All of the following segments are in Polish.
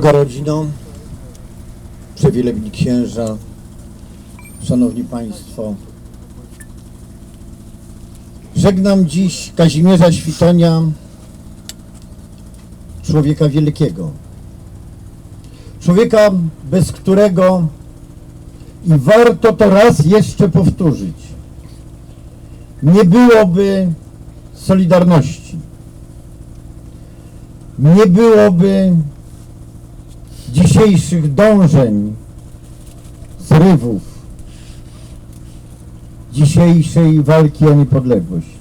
Droga rodzino, przewielebni księża, szanowni państwo. Żegnam dziś Kazimierza Świtonia, człowieka wielkiego. Człowieka, bez którego i warto to raz jeszcze powtórzyć. Nie byłoby Solidarności. Nie byłoby dzisiejszych dążeń, zrywów, dzisiejszej walki o niepodległość.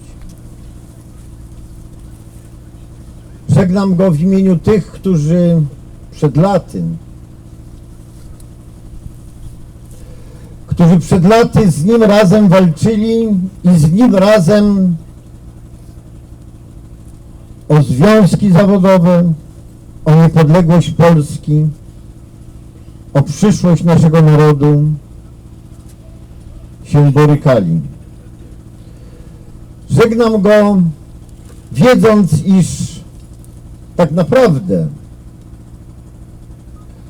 Żegnam go w imieniu tych, którzy przed laty, którzy przed laty z nim razem walczyli i z nim razem o związki zawodowe, o niepodległość Polski, o przyszłość naszego narodu się borykali. Żegnam go, wiedząc, iż tak naprawdę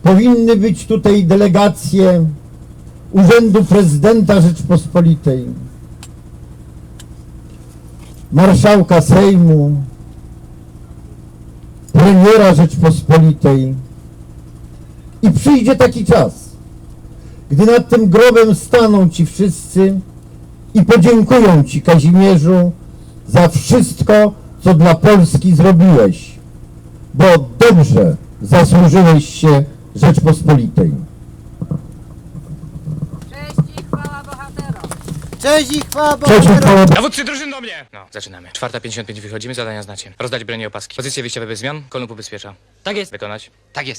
powinny być tutaj delegacje Urzędu Prezydenta Rzeczpospolitej, Marszałka Sejmu, premiera Rzeczpospolitej. I przyjdzie taki czas, gdy nad tym grobem staną ci wszyscy i podziękują ci, Kazimierzu, za wszystko, co dla Polski zrobiłeś, bo dobrze zasłużyłeś się Rzeczpospolitej. Cześć i chwała bohaterom! Cześć i chwała Cześć, bohaterom! chwała Dowódcy drużyn do mnie! No, zaczynamy. Czwarta 55 wychodzimy, zadania znacie. Rozdać broń i opaski. Pozycje wyjściowe bez zmian, kolumn ubezpiecza. Tak jest, Wykonać. tak jest.